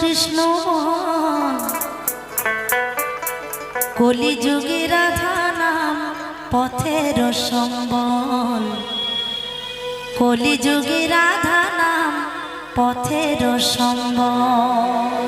কৃষ্ণ। কলিযুগে রাধা নাম পথের সম্বল কলিযুগে রাধা নাম পথের সম্বল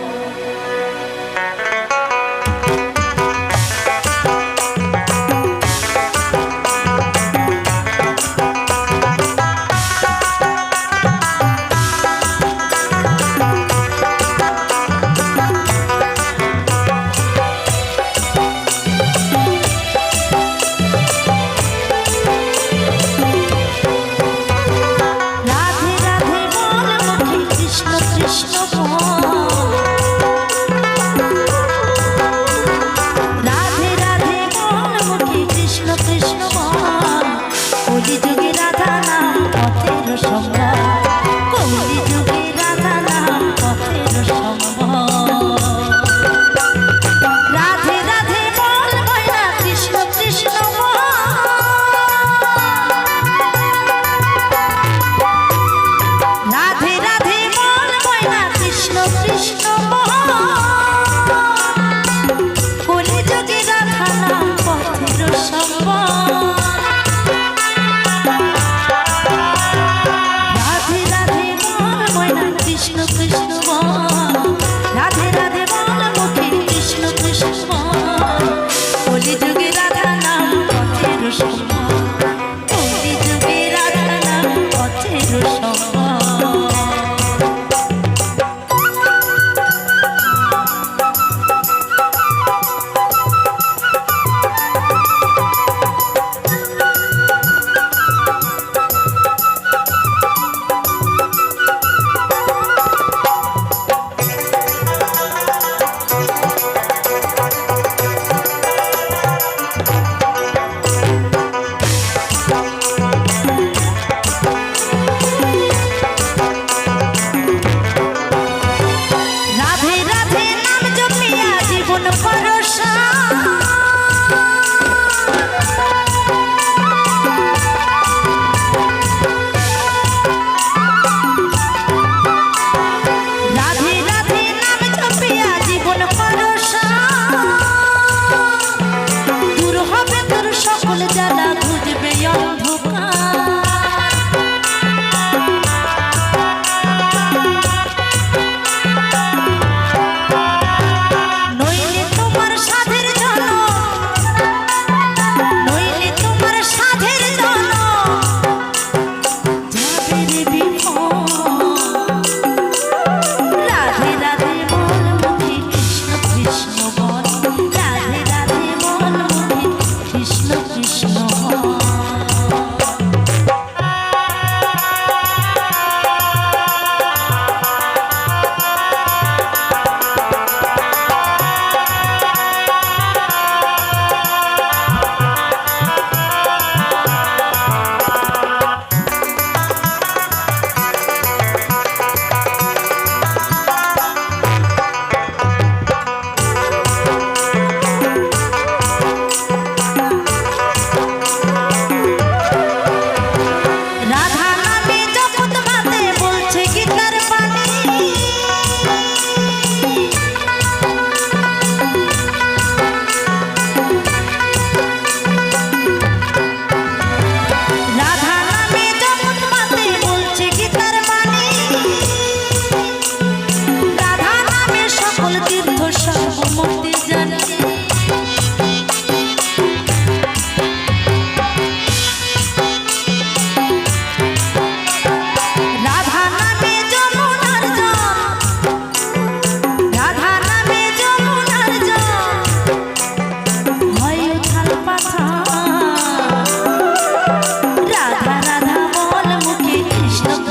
Stop.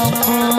Thank you.